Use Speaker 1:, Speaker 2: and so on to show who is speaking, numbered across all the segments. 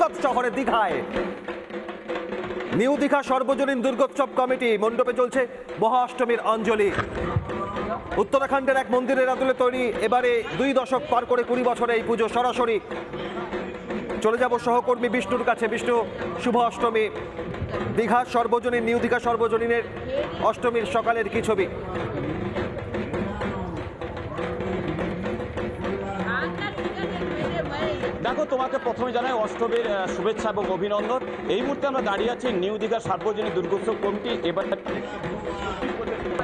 Speaker 1: শহরে দীঘায়। নিউ দীঘা সর্বজনীন দুর্গোৎসব কমিটি মণ্ডপে চলছে মহাষ্টমীর অঞ্জলি। উত্তরাখণ্ডের এক মন্দিরের আদলে তৈরি এবারে দুই দশক পার করে কুড়ি বছরে এই পুজো সরাসরি। চলে যাব সহকর্মী বিষ্ণুর কাছে। বিষ্ণু, শুভ অষ্টমী। দীঘা সর্বজনীন, নিউ দীঘা সর্বজনীনের অষ্টমীর সকালের কি ছবি?
Speaker 2: দেখো, তোমাকে প্রথমে জানাই অষ্টমীর শুভেচ্ছা এবং অভিনন্দন। এই মুহূর্তে আমরা দাঁড়িয়ে আছি নিউ দীঘা সার্বজনীন দুর্গোৎসব কমিটি, এবার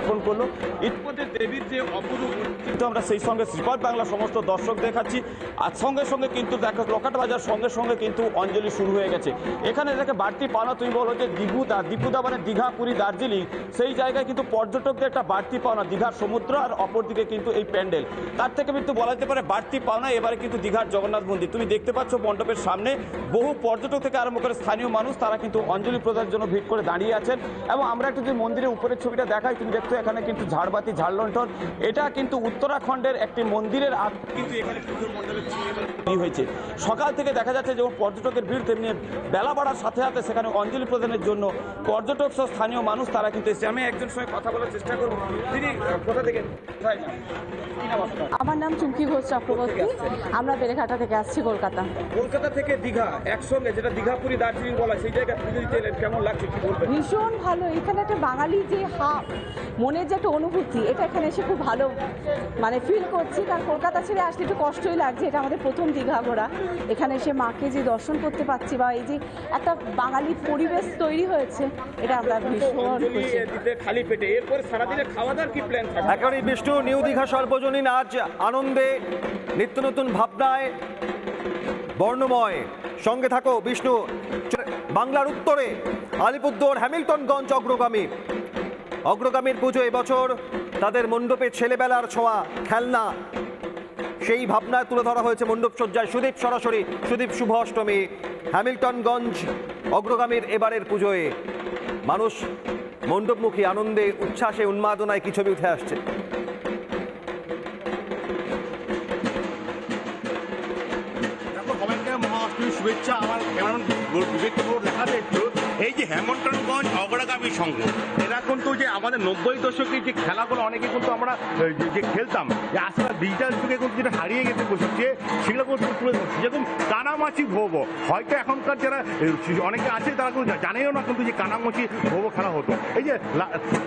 Speaker 2: উদযাপন করল। ইতিমধ্যে দেবীর যে অপরূপ কিন্তু আমরা সেই সঙ্গে শ্রীপাদ বাংলা সমস্ত দর্শক দেখাচ্ছি। আর সঙ্গে সঙ্গে কিন্তু দেখো, লকাট বাজার সঙ্গে সঙ্গে কিন্তু অঞ্জলি শুরু হয়ে গেছে। এখানে দেখে, বাড়তি পাওনা তুমি বলো যে দীপুদা দীপুদা মানে দীঘা, পুরী, দার্জিলিং, সেই জায়গায় কিন্তু পর্যটকদের একটা বাড়তি পাওনা, দীঘার সমুদ্র আর অপরদিকে কিন্তু এই প্যান্ডেল। তার থেকে কিন্তু বলা যেতে পারে বাড়তি পাওনা, এবারে কিন্তু দীঘার জগন্নাথ মন্দির। তুমি দেখতে পাচ্ছ মণ্ডপের সামনে বহু পর্যটক থেকে আরম্ভ করে স্থানীয় মানুষ, তারা কিন্তু অঞ্জলি প্রদানের জন্য ভিড় করে দাঁড়িয়ে আছেন। এবং আমরা একটু যে মন্দিরের উপরের ছবিটা দেখাই, তুমি দেখছ এখানে কিন্তু ঝাড়বাতি ঝাড়লন্ঠন এটা কিন্তু উত্তরাখণ্ডের একটি মন্দিরের কিন্তু এখানে পুজোর মণ্ডপের তৈরি হয়েছে। সকাল থেকে দেখা যাচ্ছে যেমন পর্যটকের ভিড় তেমনি বেলা বাড়ার সাথে সাথে সেখানে অঞ্জলি প্রদানের জন্য পর্যটক সহ স্থানীয় মানুষ তারা কিন্তু এসেছে। আমি একজন সঙ্গে কথা বলার চেষ্টা করব। তিনি কোথা থেকে?
Speaker 3: আমার নাম চুমকি ঘোষ চক্রবর্তী। আমরা বেলেঘাটা থেকে আসছি কলকাতা।
Speaker 2: কলকাতা থেকে দীঘা একসঙ্গে যেটা দীঘাপুরি দার্জিলিং বলা সেই জায়গায় পুজো দিতে কেমন লাগছে কি বলবেন?
Speaker 3: ভীষণ ভালো। এখানে একটা বাঙালি যে হাফ মনের যে একটা অনুভূতি এটা এখানে এসে খুব ভালো মানে ফিল করছি। কারণ কলকাতা ছেড়ে আসলে একটু কষ্টই লাগছে। এটা আমাদের প্রথম দীঘা ঘোরা এখানে এসে মাকে যে দর্শন করতে পারছি বা এই যে একটা বাঙালি পরিবেশ তৈরি হয়েছে এটা আমরা ভীষণ
Speaker 2: খালি পেটে এরপরে সারাদিনে খাওয়া দাওয়ার কি প্ল্যান
Speaker 1: বিষ্ণু নিউ দীঘা সর্বজনীন আজ আনন্দে নিত্য নতুন ভাবনায় বর্ণময়। সঙ্গে থাকো বিষ্ণু বাংলার উত্তরে আলিপুরদুয়ার হ্যামিল্টনগঞ্জ অগ্রগামী। অগ্রগামীর পুজো এবছর তাদের মণ্ডপে ছেলেবেলার ছোঁয়া খেলনা। সেই ভাবনায় তুলে ধরা হয়েছে মণ্ডপ সজ্জায় সুদীপ সরাসরি। সুদীপ শুভ অষ্টমী, হ্যামিল্টনগঞ্জ অগ্রগামীর এবারের পুজোয়। মানুষ মণ্ডপমুখী আনন্দে, উচ্ছ্বাসে, উন্মাদনায় কি ছবি উঠে আসছে?
Speaker 4: শুভেচ্ছা, আমার কেমন বিবেক পুরো দেখাতে একটু। এই যে হ্যামন্টনগঞ্জ অগ্রগামী সংঘ, এরা কিন্তু যে আমাদের নব্বই দশকে যে খেলাগুলো, অনেকে কিন্তু আমরা যে- খেলতাম, যে আসলে ডিজিটাল যুগে কিন্তু যেটা হারিয়ে গেছে বসেছে সেগুলো কিন্তু যেরকম কানামাছি ভোব হয়তো এখনকার যারা অনেকে আছে তারা কিন্তু জানেও না কিন্তু যে কানামাছি ভোব খেলা হতো। এই যে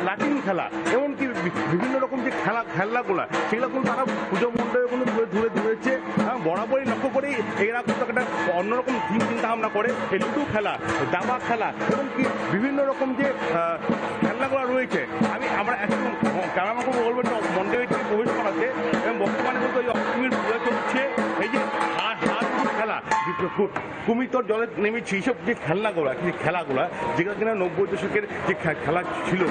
Speaker 4: লাটিন খেলা এমনকি বিভিন্ন রকম যে খেলা খেলনাগুলো সেগুলো কিন্তু তারা পুজো মণ্ডপে কিন্তু ধরে ধরে ধরেছে। হ্যাঁ, বরাবরই লক্ষ্য করেই এরা কিন্তু একটা অন্যরকম থিম চিন্তা ভাবনা করে। লুডু খেলা দাবা খেলা এবং কি বিভিন্ন রকম যে আহ, খেলনাগুলো রয়েছে। আমি আমরা একদম কারামাকে কুমিতর জলে নেমেছে এইসব যে খেলনাগুলো, যে খেলাগুলো যেগুলো কিনা নব্বই দশকের যে খেলা ছিল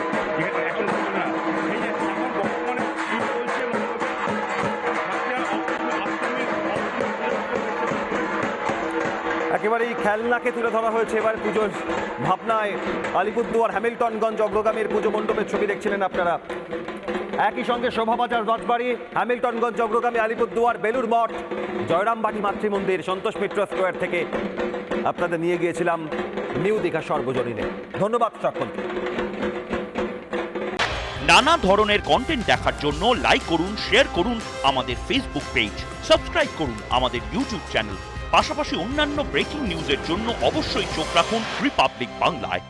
Speaker 1: একেবারে এই খেলনাকে তুলে ধরা হয়েছে এবার পুজোর ভাবনায়। আলিপুরদুয়ার, হ্যামিল্টনগঞ্জ অগ্রগামীর পুজো মণ্ডপের ছবি দেখছিলেন আপনারা। একই সঙ্গে শোভাবাজার, রথবাড়ি, হ্যামিল্টনগঞ্জ অগ্রগামী আলিপুরদুয়ার বেলুর মঠ, জয়রামবাটি মাতৃমন্দির, সন্তোষ মিত্র স্কোয়ার থেকে আপনাদের নিয়ে গিয়েছিলাম নিউ দীঘা সর্বজনীনে। ধন্যবাদ সকলকে।
Speaker 5: নানা ধরনের কন্টেন্ট দেখার জন্য লাইক করুন শেয়ার করুন আমাদের ফেসবুক পেজ সাবস্ক্রাইব করুন আমাদের ইউটিউব চ্যানেল পাশাপাশি অন্যান্য ব্রেকিং নিউজের জন্য অবশ্যই চোখ রাখুন রিপাবলিক বাংলায়